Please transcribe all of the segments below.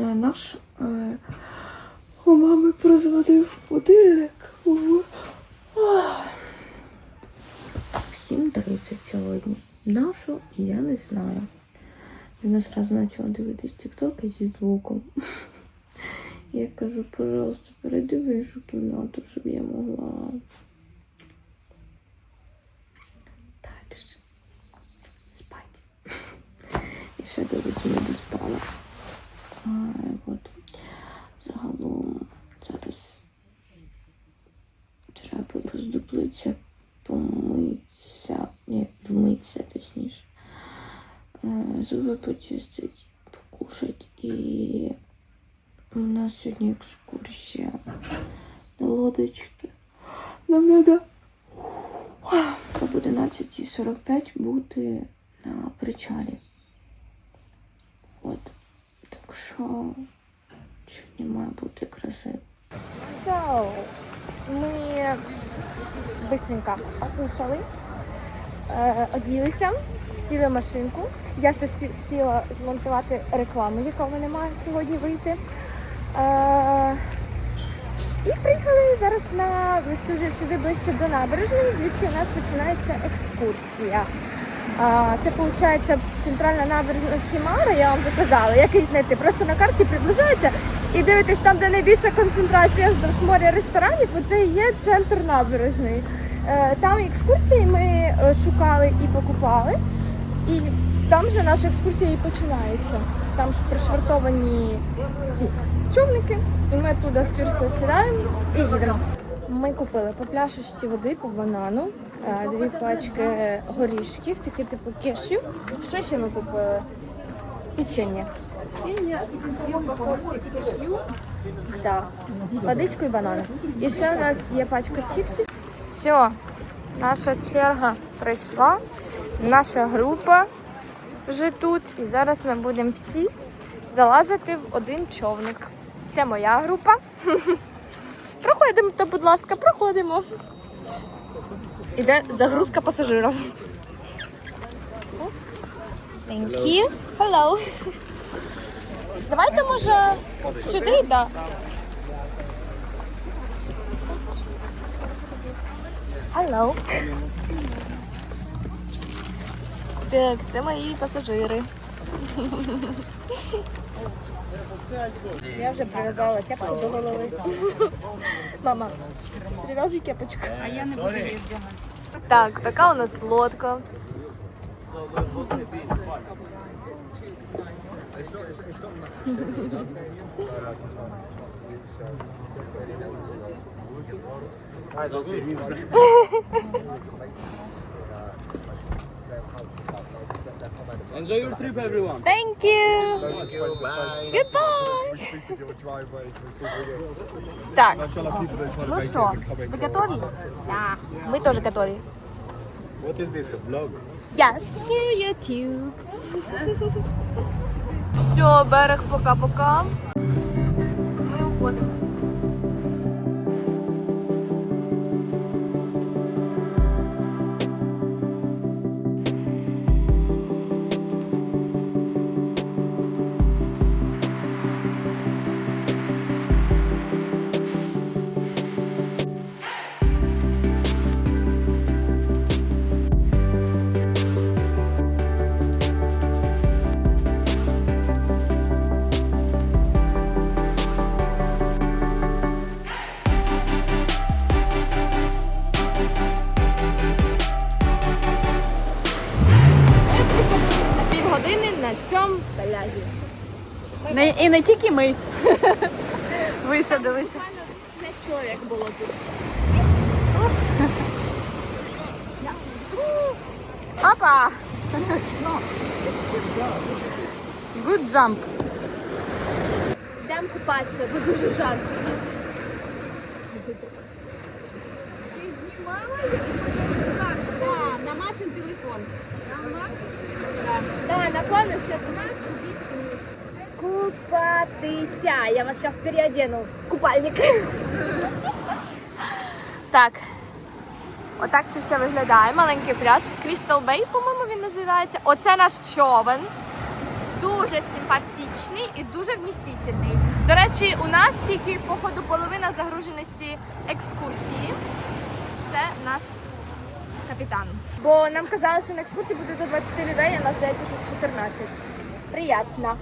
наш. е, У мами прозвонив будильник. У- Ах. 7.30 сьогодні. Нашу я не знаю. Вона одразу почала дивитись тіктоки зі звуком. Я кажу, пожалуйста, перейди в іншу кімнату, щоб я могла. Дальше. Спать. І ще до восьми доспала. От. Загалом зараз треба буде роздуплитися, помитися, ні, вмитися точніше. Е, Зуби почистить, покушать і у нас сьогодні екскурсія на лодочці. Нам треба об 11.45 бути на причалі. От. Що сьогодні має бути красиво. So, ми быстренько покушали, е, оділися, сіли машинку. Я ще спіла змонтувати рекламу, яка в має сьогодні вийти. Е, і приїхали зараз на сюди ближче до набережної, звідки у нас починається екскурсія. Це виходить центральна набережна Хімара, я вам вже казала, як її знайти. Просто на карті приближаєте і дивитесь там, де найбільша концентрація моря ресторанів, оце і є центр набережної. Е, Там екскурсії ми е, шукали і покупали, і там же наша екскурсія і починається. Там ж пришвартовані ці човники, і ми туди спірсо сідаємо і їдемо. Ми купили по пляшечці води, по банану, е, дві пачки горішків, такі типу кешів. Що ще ми купили? Печення. Печення і упаковки кешю. Так, водичку і банани. І ще у нас є пачка чіпсів. Все, наша черга прийшла. Наша група вже тут. І зараз ми будемо всі залазити в один човник. Це моя група. Проходимо, то, будь ласка, проходимо. Іде загрузка пасажирів. Thank you. Hello. Давайте, може, сюди, да. Hello. Так, це мої пасажири. Я вже прив'язала кепку до голови. Мама, прив'язуй кепочку. А я не буду вдягати. Так, така у нас лодка. Enjoy your trip, everyone. Thank you. Thank you. Bye. Goodbye. Так, ну що, ви готові? Да. Ми теж готові. What is this? A vlog? Yes, for YouTube. Все, берег пока-пока. Ми уходимо. Цьому пляжі. Не, і не тільки ми. Висадилися. П'ять чоловік було тут. Опа! Good jump. Йдемо купатися, бо дуже жарко. На Машин телефон. Да, на конусе Купатися. Я вас сейчас переодену. в Купальник. Так. Отак це все виглядає. Маленький пляж. Crystal Bay, по-моєму, він називається. Оце наш човен. дуже симпатичний і дуже вмістительний. До речі, у нас тільки походу половина загруженості екскурсії. Це наш капітан. Бо нам казали, що на екскурсії буде до 20 людей, а нас здається, що 14. Приятно.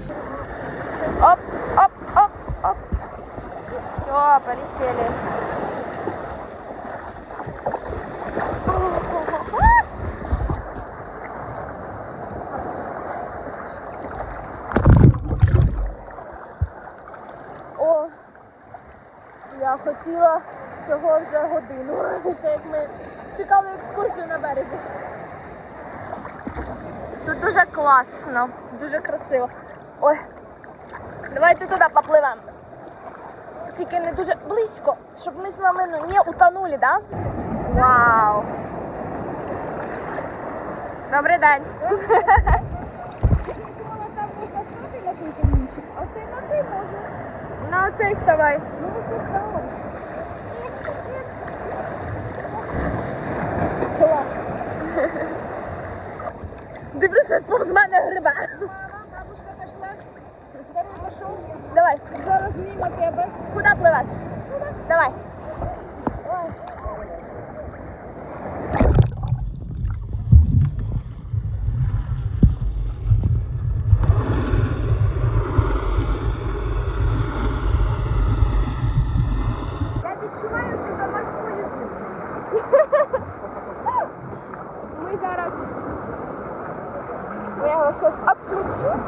Оп, оп, оп, оп. Все, полетели. О, я хотіла цього вже годину, ще як ми чекали березі. Тут дуже класно, дуже красиво. Ой, давайте туди попливемо. Тільки не дуже близько, щоб ми з вами ну, не утонули, да? Вау! Добрий день! На оцей ставай. Дивлюсь, щось повз мене грибе. Бабушка пішла. Давай. Зараз мимо тебе. Куди пливеш? Давай. Я відчуваю себе морською. Ми зараз я його щось відключу.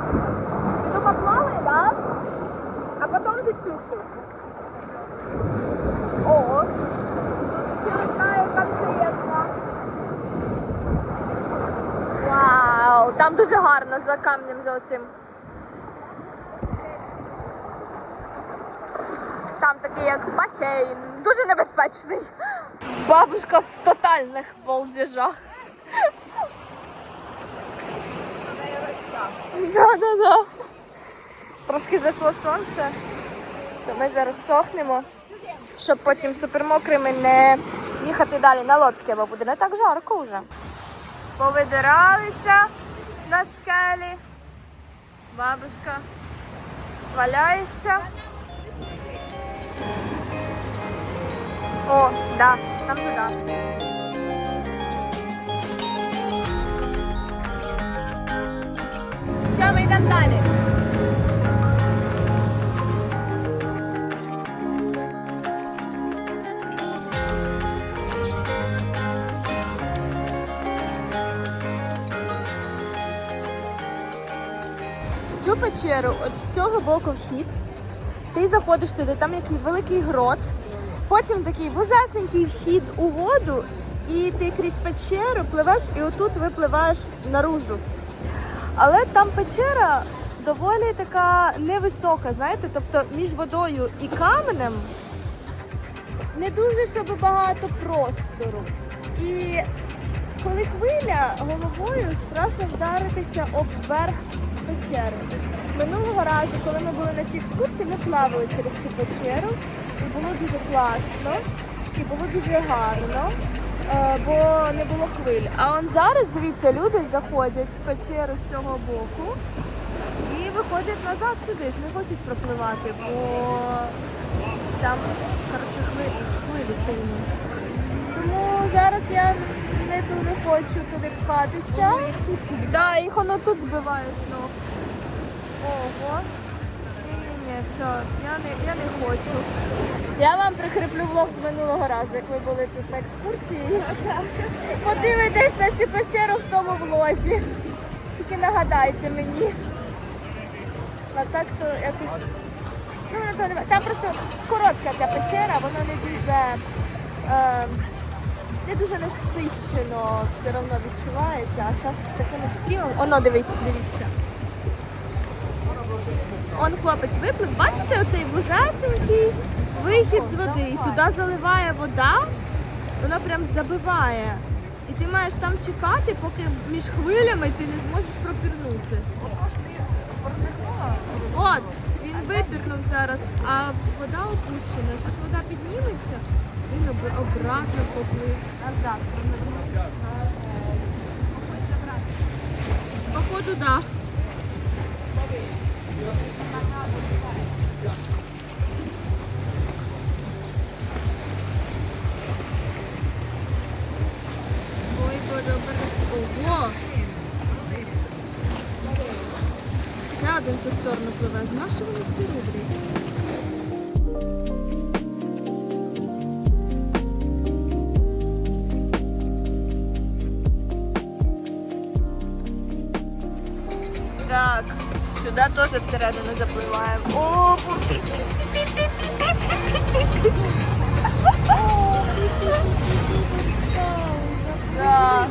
Піду поплаваю, да? А потім відключу. О, тут літає конкретно. Вау, там дуже гарно за. Там такий як басейн, дуже небезпечний. Бабушка в тотальних балдежах. Да, да, да. Трошки зайшло сонце, то ми зараз сохнемо, щоб потім супермокрими не їхати далі на Лоцьке, бо буде не так жарко вже. Повидиралися на скелі. Бабушка валяється. О, да, там туди. Все, ми йдемо далі. Печеру, от з цього боку вхід. Ти заходиш туди, там який великий грот. Потім такий вузесенький вхід у воду, і ти крізь печеру пливеш, і отут випливаєш наружу. Але там печера доволі така невисока, знаєте, тобто між водою і каменем не дуже щоб багато простору. І коли хвиля головою страшно вдаритися об верх печери. Минулого разу, коли ми були на цій екскурсії, ми плавали через цю печеру, і було дуже класно, і було дуже гарно, е, бо не було хвиль. А он зараз, дивіться, люди заходять в печеру з цього боку і виходять назад сюди ж, не хочуть пропливати, бо там коротше, хвилі, хвилі сильні. Тому зараз я не дуже хочу туди пхатися. Да, їх воно тут збиває з ног. Ого. Ні-ні-ні, все, я не, я не хочу. Я вам прикріплю влог з минулого разу, як ви були тут на екскурсії. Подивитесь на цю печеру в тому влозі. Тільки нагадайте мені. А так то якось. Ну, воно то не там просто коротка ця печера, воно не дуже. Е, не дуже насичено все одно відчувається, а зараз з таким екстримом. Оно дивіться, дивіться. Он хлопець виплив. Бачите оцей вузесенький вихід з води. І туди заливає вода, воно прям забиває. І ти маєш там чекати, поки між хвилями ти не зможеш пропірнути. От, він випірнув зараз, а вода опущена. Зараз вода підніметься, він обратно поплив. Назад. Походу, так. Да. Ой, боже. Ого! Ще один ту сторону пливе. На що вони це роблять? Так, сюди теж всередину запливаємо. О, Так.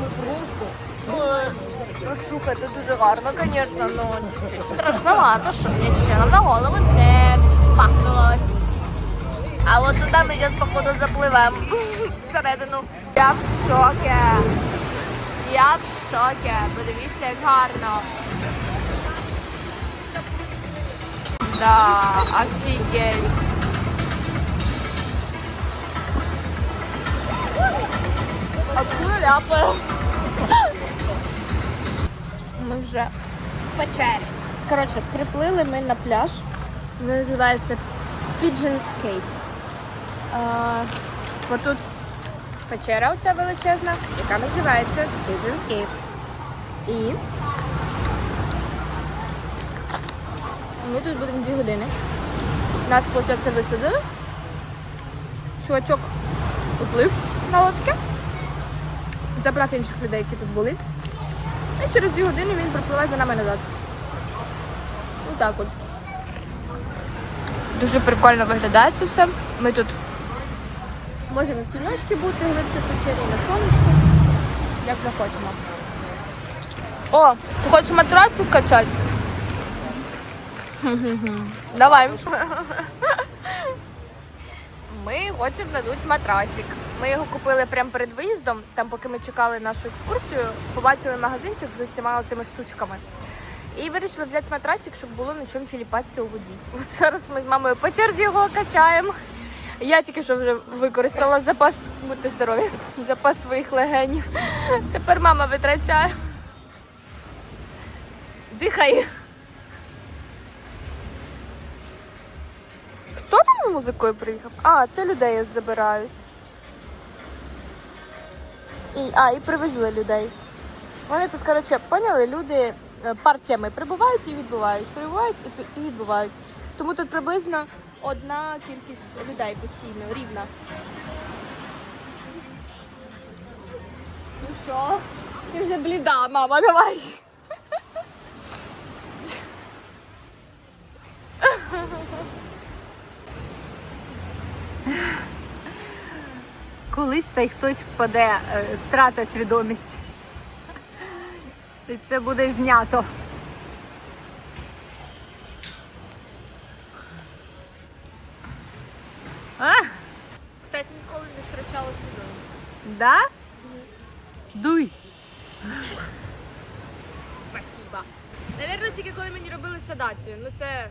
Ну, слухай, це дуже гарно, звісно, ну чуть-чуть страшновато, що мені ще нам на голову не пахнулось. А от туди ми зараз, походу, запливемо всередину. Я в шокі. Я в шокі. Подивіться, як гарно. Да, офігеть. Откуда ляпаємо? Ми вже в печері. Коротше, приплили ми на пляж. Він називається Pigeon's Cave. А, отут печера оця величезна, яка називається Pigeon's Cave. І ми тут будемо дві години. Нас, виходить, висадили. Чувачок уплив на лодці. Забрав інших людей, які тут були. І через дві години він припливає за нами назад. Ну так от. Дуже прикольно виглядає це все. Ми тут можемо в тіночці бути, гритися в печері на сонечку, як захочемо. О, ти хочеш матрасик качати? Давай. Ми хочемо надуть матрасик. Ми його купили прямо перед виїздом. Там, поки ми чекали нашу екскурсію, побачили магазинчик з усіма цими штучками. І вирішили взяти матрасик, щоб було на чому тіліпатися у воді. От зараз ми з мамою по черзі його качаємо. Я тільки що вже використала запас, будьте здорові, запас своїх легенів. Тепер мама витрачає. Дихай. Музикою приїхав? А, це людей забирають. І, а, і привезли людей. Вони тут, коротше, поняли, люди е, партіями прибувають і відбувають, прибувають і, відбувають. Тому тут приблизно одна кількість людей постійно, рівна. Ну що? Ти вже бліда, мама, давай. Та й хтось впаде, е, втрата свідомість. І це буде знято. А? Кстати, ніколи не втрачала свідомість. Да? Дуй. Спасибо. Навірно, тільки коли мені робили седацію. Ну це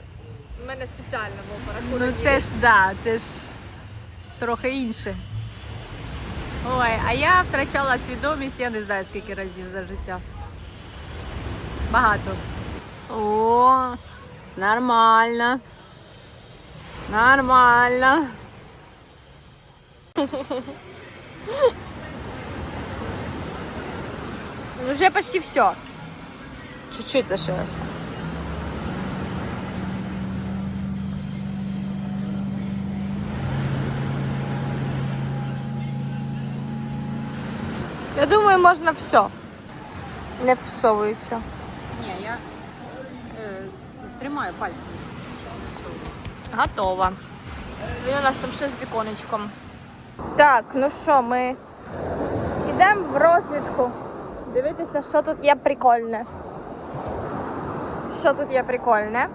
в мене спеціально був Ну це ж да, це ж трохи інше. Ой, а я втрачала свідомість, я не знаю скільки разів за життя. Багато. О, нормально. Нормально. Ну, вже почти все. Чуть-чуть лишилося. Я думаю, можна все. Не всовується. Ні, я е, тримаю пальцем. Готово. Він у нас там ще з віконечком. Так, ну що, ми йдемо в розвідку. Дивитися, що тут є прикольне. Що тут є прикольне.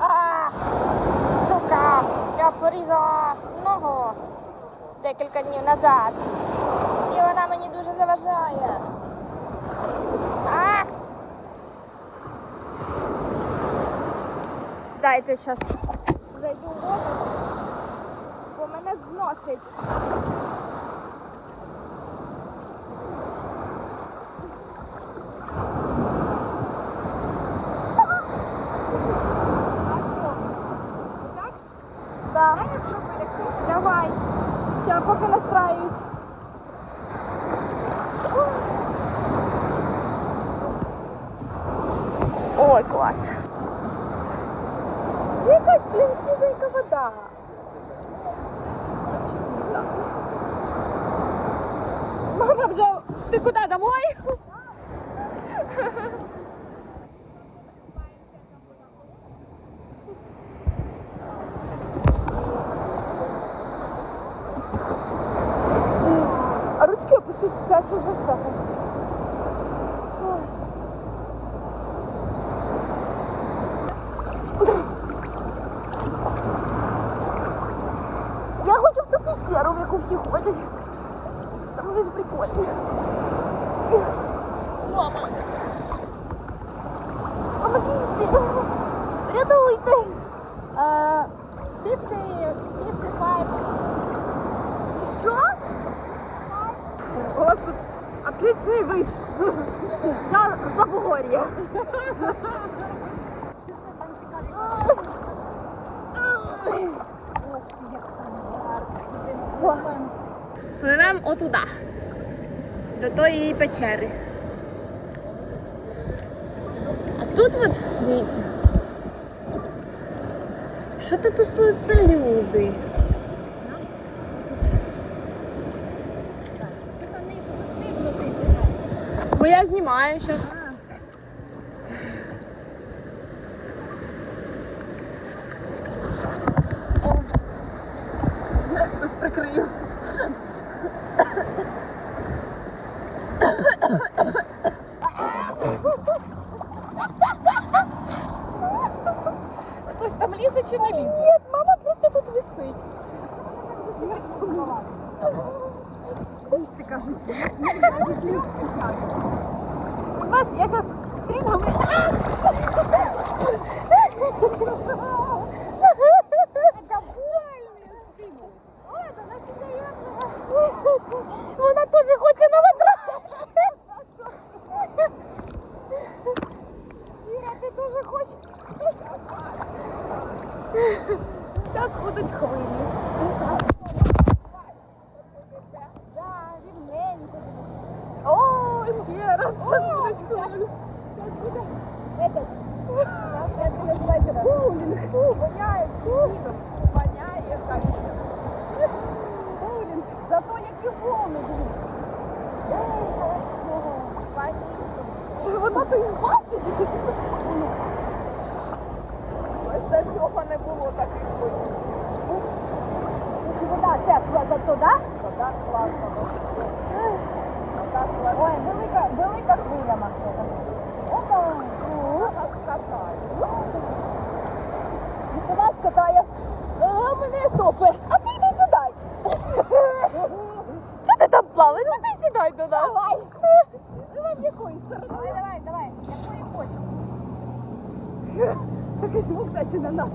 А, сука! Я порізала ногу декілька днів назад. І вона мені дуже заважає. А! Дайте зараз зайду в воду, бо мене зносить. А Давай. Сейчас поки настраюсь. Ой, клас. Якась, блін, свіженька вода. Мама вже... Ти куди, домой? А ручки опустити, це що за все? Я хочу в ту пещеру, в яку всі ходять. Там щось прикольне. Мама. Помогите. Рятуйте. Е, Фіфти, фіфти файв. Що? У вас тут отличный вид. Я Забугорье. Пливемо отуда. Тої печери. А тут от, дивіться. Що тут тусуються люди? Бо я знімаю зараз. Прикрию. Хтось там лізе чи не лізе? Ні, мама просто тут висить. Лізти кажуть. Понимаешь, я сейчас стрингом... Вона теж хоче на матрасі. Іра, ти теж хочеш? Зараз будуть хвилі. Да, рівненько. О, ще раз, зараз будуть хвилі. Зараз буде этот, як це називається, боулінг. Воняє, снігом. Воняє, так. Зато які волни будуть. Вона то і бачить. Ось до цього не було. Вода тепла. Ой, велика, велика хвиля машина. Опа! Вона скатає. Вона скатає. А мене топе. А ти йди сідай. Чого ти там плаваєш? А ти сідай до нас. Давай. Давай з якої сторони? Давай, давай, давай. Якої хочеш. Такий звук наче на нас.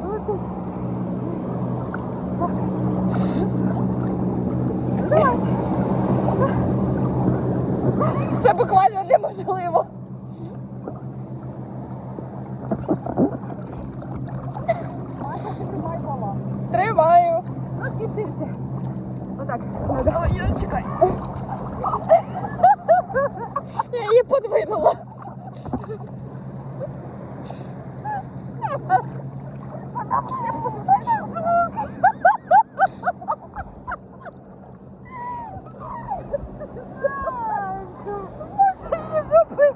Давай тут. Давай. Це буквально неможливо. Тримаю. Трошки сився. Отак. Чекай. Я її подвинула. Вона буде звук. Боже, її жопи.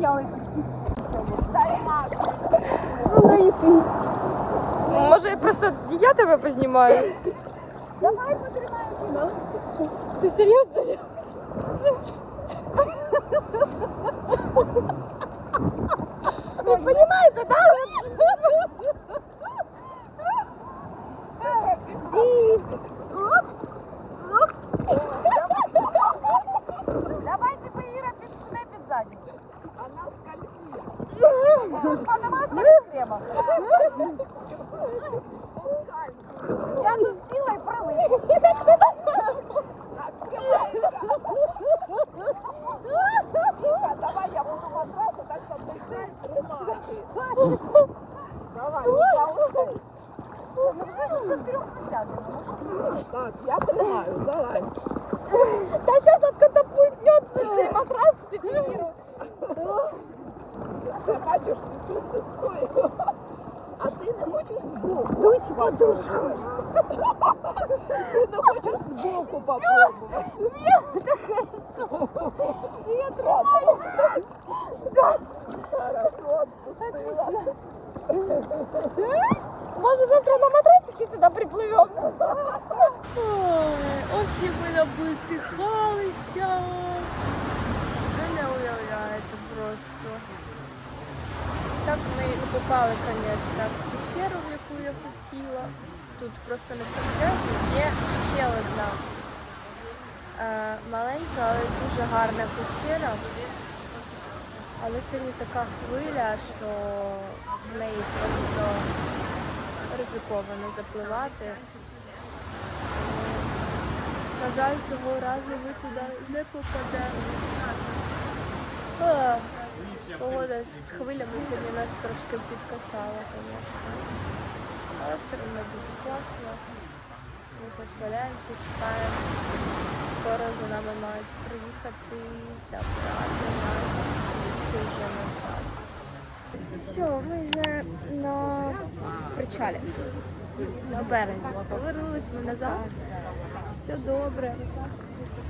Навоняли всі. І свій. Може, просто я тебе познімаю? Давай потримаємо. Ти серйозно? Так, я тримаю, залазь. Та зараз откатапультнеться цей матрас тетю Іру. Ти бачиш, стой. А ти не хочеш збоку? Дуть подушку. Ти не хочеш збоку попробувати. Я тримаю. Хорошо, Може завтра на матрасики сюди припливемо? Ой, ох, як ми набультихалися. Ви не уявляєте просто. Так ми не попали, звісно, в пещеру, в яку я хотіла. Тут просто на цьому пляжі є ще одна е, маленька, але дуже гарна печера. Але сьогодні така хвиля, що в неї просто ризиковано запливати. На жаль, цього разу ми туди не попадемо. Погода з хвилями сьогодні нас трошки підкачала, звісно. Але все одно дуже класно. Ми зараз валяємося, чекаємо. Скоро за нами мають приїхати, забрати нас, вести вже назад. Все, ми вже на причалі. На березі. Повернулись ми назад. Все добре.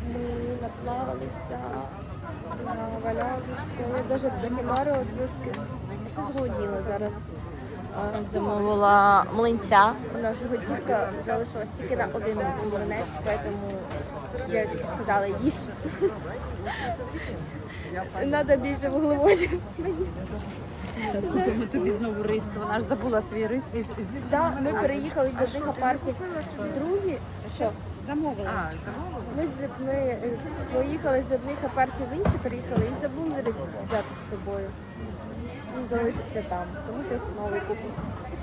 Ми наплавалися, навалялися. Я навіть прикимарила трошки. Я ще зголодніла зараз. Замовила млинця. у нас готівка залишилась тільки на один млинець, поэтому дівчатки сказали їж. Надо більше вуглеводів мені. Зараз купимо тобі знову рис. Вона ж забула свій рис. Да, ми переїхали з одних апартів в другі. Що? Замовила. Ми, з- ми е, поїхали з одних апартів в інші, переїхали і забули рис взяти з собою. Він залишився там, тому що новий купив.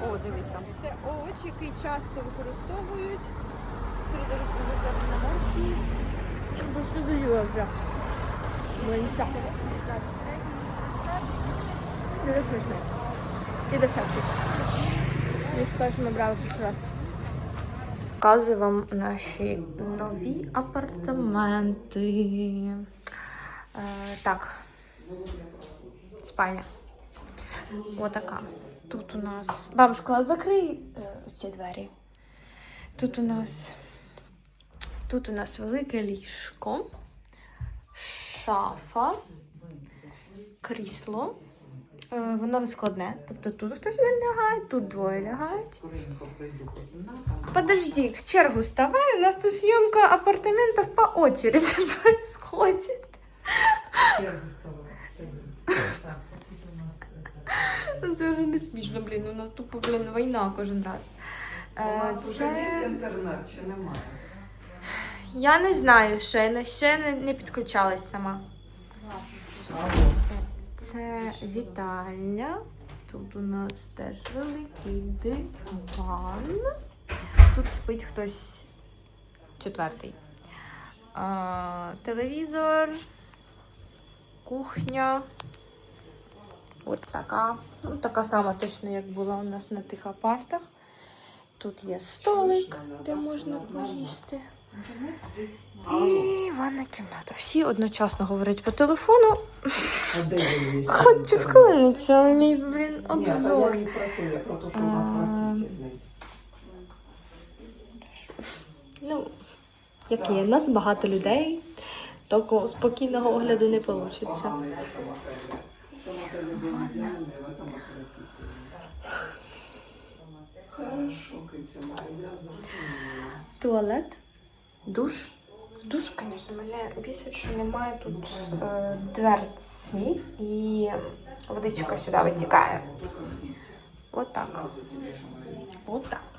О, дивись там. Це овоч, який часто використовують. Середовичний Бо що доїла вже. Млинця. Дуже смачний. І дешевший. Ніж те, брали перший раз. Показую вам наші нові апартаменти. Е, так. Спальня. Отака. Тут у нас. Бабушка, закрий е, ці двері. Тут у нас. Тут у нас велике ліжко, шафа, крісло. Е, Воно розкладне. Тобто тут хтось лягає, тут двоє лягають. Подожди, в чергу вставай, у нас тут съемка апартаментов по очереди происходит. Це вже не смішно, блін. У нас тупо, блін, війна кожен раз. Е, Це... інтернет чи немає? Я не знаю, ще не, ще не, не підключалась сама. Це вітальня. Тут у нас теж великий диван. Тут спить хтось четвертий. А, телевізор, кухня. От така. Ну, така сама точно, як була у нас на тих апартах. Тут є столик, де можна поїсти. І ванна кімната. Всі одночасно говорять по телефону. А де ви є? Хочу вклинитися в мій, блін, Ні, та обзор. я не про те, я про те, що А. вона отвратительний. Ну, як є, нас багато людей, такого спокійного огляду не вийде. Поганий, в этом отелі. В этом отелі був ідеальний, в этом отвратительний. Хорошо, киця моя, я зрозуміла. Туалет, душ. Душ, звісно, мене бісить, що немає тут е, дверці і водичка сюди витікає. Отак. Отак.